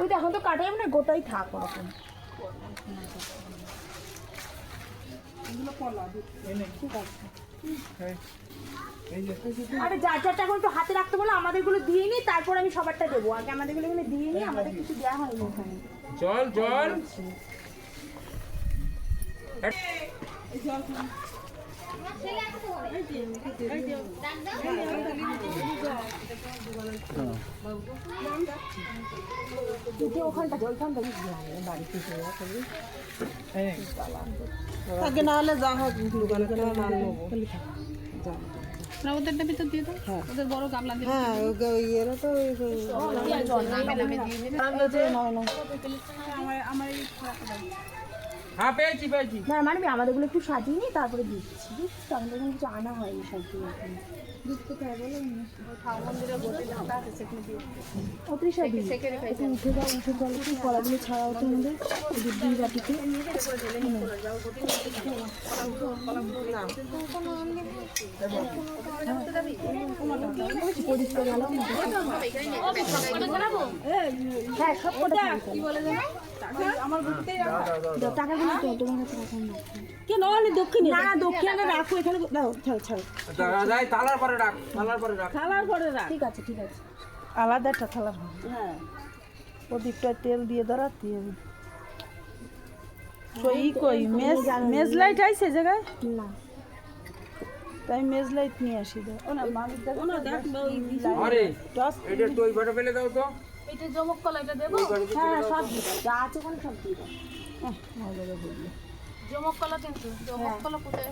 ওই তো এখন তো কাটা যাবে না গোটাই থাক ওরকম আরে যার যারটা এখন একটু হাতে রাখতে বলো আমাদেরগুলো দিয়ে নি তারপর আমি সবারটা দেবো। আগে আমাদেরগুলো এখানে দিয়ে নি আমাদের কিছু দেওয়া হয়নি ওখানে জল জল। জল আগে না হলে যা হোক না না ওদেরটা ভিতর দিয়ে দাও ওদের বড় গামলা দিয়ে হ্যাঁ। ওই তো দিয়ে দেবে হ্যাঁ পেয়েছি পেয়েছি। না মানে আমি আমাদেরগুলো একটু সাজিয়ে নিই তারপরে দিচ্ছি বুঝছি? তো আমাদের কিছু আনা হয়নি একটু উঠে যাও উঠে যাও একটু কলাগুলো ছাড়াও তো আমাদের দুধ বাটিতে। পরিষ্কার হ্যাঁ সব কটা কি বলে টাকাগুলো তো তোমার কাছে রাখার না। কে নলে দক্ষিণে না না দক্ষিণে রাখো এখানে দাও ছাড়ো ছাড়ো। যাই তালার পরে রাখ তালার পরে রাখ। খালার পরে রাখ। ঠিক আছে ঠিক আছে। আলাদা একটা থালা হ্যাঁ। প্রদীপটা তেল দিয়ে ধরা তেল তো ই কই? মেজ মেজ লাইট আইছে জায়গায়? না। তাই মেজ লাইট নিয়ে আসি দাও ও না মামির দেখো না দেখ আরে টস এটা ওই বাটা ফেলে দাও তো। এটা জমক কলা এটা দেবো? হ্যাঁ সব দাও যা আছে ওখানে সব দিয়ে দাও জমক কলা কিন্তু জমক কলা কোথায়?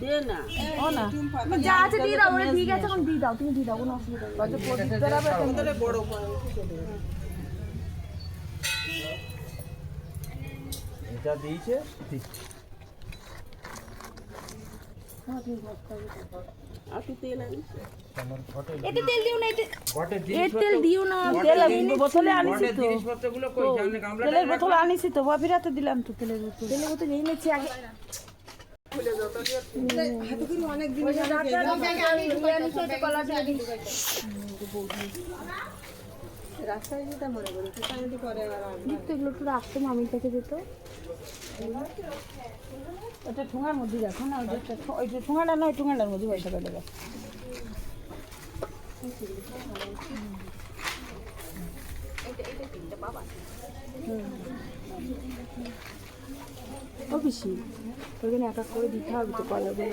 দে না। ও না। যা আছে দিয়ে দাও ওরা দিয়ে গেছে এখন দিয়ে দাও তুমি দিয়ে দাও কোনো অসুবিধা নেই। কত প্রদীপ ধরাবে তোমাদের বড় এটা দিয়েছে তেল আনি এতে তেল দিও না এতে ঘটে এর তেল দিও না তেল বোতলে আনিছি তো। তেলের বোতল আনিছি তো বাপিরাতে দিলাম তো তেলের বোতল। তেলের মতো নিয়ে নিচ্ছি আগে। রাস্তায় যেতে মনে করি তো করে আর দিত এগুলো একটু রাখতো মামির কাছে যেত ওটা ঠোঙার মধ্যে রাখো না ওইটা ওই ঠোঙাটা নয় ঠোঙাটার মধ্যে পয়সা কেটে দেবে ও পিসি, ওইখানে এক এক করে দিতে হবে তো কলাগুলো।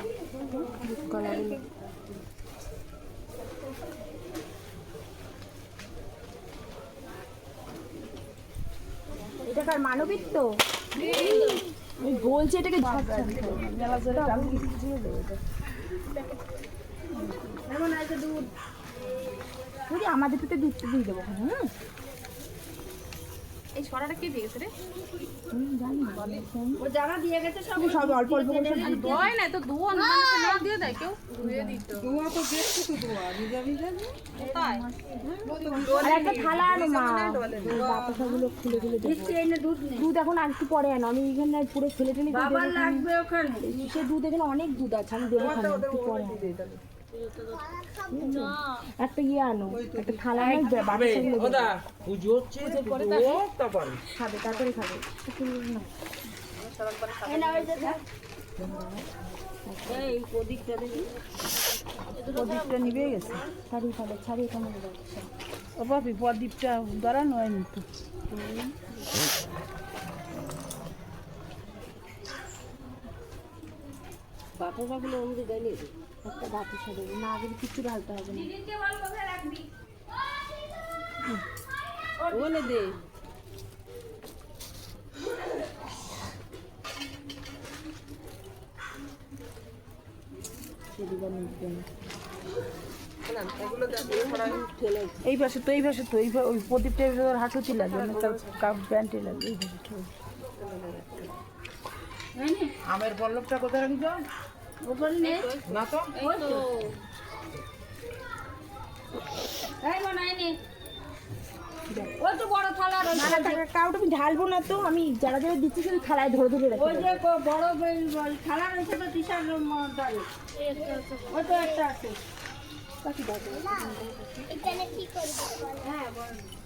কলাগুলো। এটা কার মানবিক তো? আমি বলছি এটাকে আমাদের তো দুধ দিয়ে দেবো হুম? এই সরাটা কে দিয়েছে রে? আমি ও যারা দিয়ে গেছে সব সব অল্প অল্প করে সব না তো ধোয়া না না দিয়ে দেয় কেউ ধুয়ে দিত। ধোয়া তো দেখছি তো ধোয়া ভিজা ভিজা কোথায়? আর একটা থালা আনো মা। বাতাসাগুলো খুলে খুলে দেবো দুধ এখন আর একটু পরে আনো। আমি এখানে পুরো ফেলে দিয়ে দেবো লাগবে ওখানে। সে দুধ এখানে অনেক দুধ আছে আমি দেবো ওখানে একটু পরে। একটা ইয়ে আনো একটা থালা। ওদা পুজো হচ্ছে তারপরে খাবে তারপরে খাবে। প্রদীপটা নিভে গেছে। ছাড়ি খাবে ছাড়ি এখানে দেবো ও বাপি প্রদীপটা দাঁড়ানো হয়নি তো। একটা না আগে কিছু ঢালতে হবে না। ওখানে দে। এই পাশে তো এই পাশে তো এই ওই প্রদীপটা হাঁটু ছিল প্যান্টে লাগবে এই পাশে। আমের পল্লবটা কোথায় রাখিছ না তো? না ঢালবো না তো। আমি যারা যারা দিচ্ছি শুধু থালায় ধরে ধরে রাখি। বড় থালা রয়েছে তো ওই তো একটা আছে।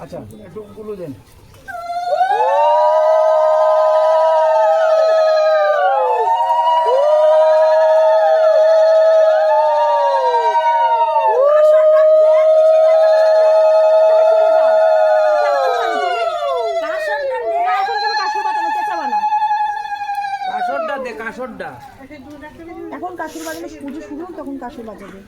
আচ্ছা একটু গুলো দেন। কাসরটা এখন কাশুর বাজালে পুজো শুরু তখন কাশুর বাজাবে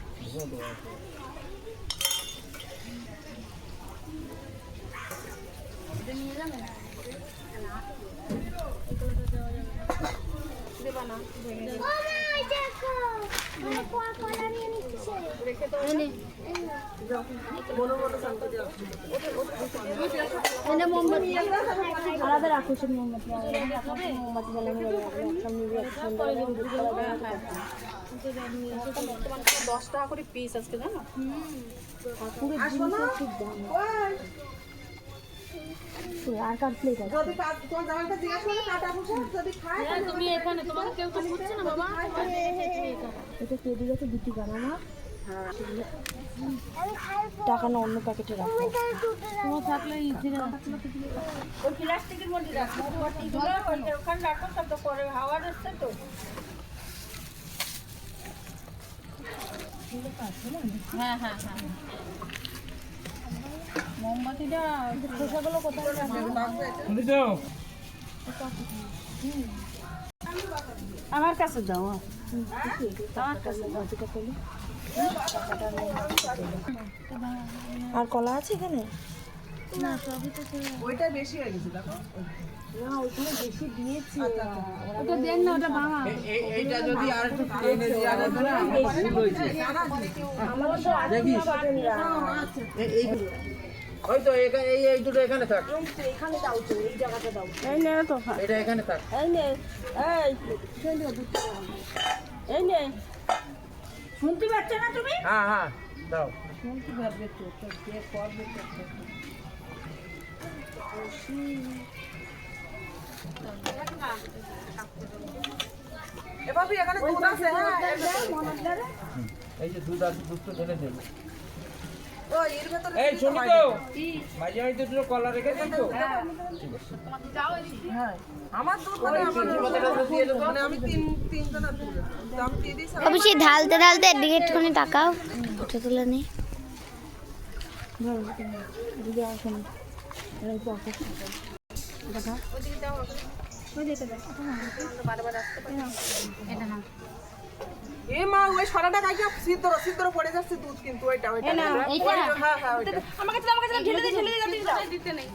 আলাদা রাখো সব মোমবাতি মোমবাতি জ্বালানো দশ টাকা করে পিস আজকে জানো? পুরো জিনিসের খুব দাম। আর কার প্লেট আছে? তুমি এখানে তোমাকে কেউ তো বুঝছে না বাবা। এটা কেটে গেছে দুটি গানা না? টাকা না অন্য প্যাকেটে রাখো। তোমার থাকলে ওই প্লাস্টিকের মধ্যে রাখো। ওখানে রাখো সব তো পরে হাওয়া আসছে তো। হ্যাঁ হ্যাঁ হ্যাঁ। মোমবাতিটা খোসাগুলো কোথায় রাখো বুঝছ আমার কাছে দাও আর কলা আছে এখানে? ওইটা বেশি হয়ে গেছে দেখো। না ওইখানে বেশি দিয়েছি ওটা দেন না ওটা এইটা যদি আর একটু টেনে দেওয়া যেত না ভুল হয়েছে। আমাদের তো আছে এই ওই তো এখা- এই এই দুটো এখানে থাক। এখানে দাও তো এই জায়গাটা দাও। এই নে তো এটা এখানে থাক। এই নে এই এই নে। শুনতে পাচ্ছ না তুমি? হ্যাঁ হ্যাঁ দাও। শুনতে পারবে তো তো কে করবে তো এই যে দুধ আছে দুধ তো ঢেলে দেবো। এই শুনি তো। মাঝে মাঝে দুটো কলা রেখে দিন তো। আমার দুধ আমি তিন তিনটা না দাম দিয়ে দিই অবশ্যই ঢালতে ঢালতে এদিকে একটুখানি তাকাও ফটো তুলে নি। দিদি এ মা ওই সারাটা কাইকে সিদ্ধ সিদ্ধ পড়ে যাচ্ছে দুধ কিন্তু ওইটা ওইটা এইটা হ্যাঁ হ্যাঁ ওইটা। আমাকে তো আমাকে ঢেলে দে ঢেলে দে জলদি দিতে নেই।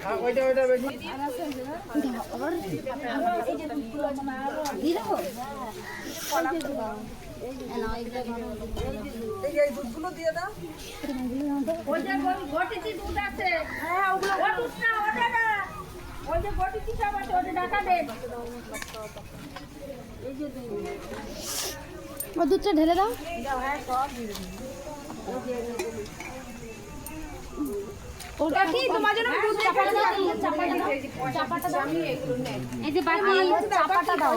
হ্যাঁ, ওইটা ওইটা বেশি এই দুধগুলো দিয়ে দাও হ্যাঁ না না ওই যে সব আছে। দে ও দুধটা ঢেলে দাও। ওটা কি তোমার জন্য চাপাটা দাও চাপাটা দাও। এই যে বাকি চাপাটা দাও।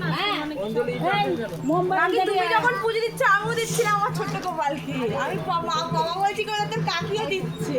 না না কার না পুজো দিচ্ছ আমিও দিচ্ছিলাম আমার ছোট্ট গোপালকে আমি বাবা বলছি কি ওদের কাকিও দিচ্ছে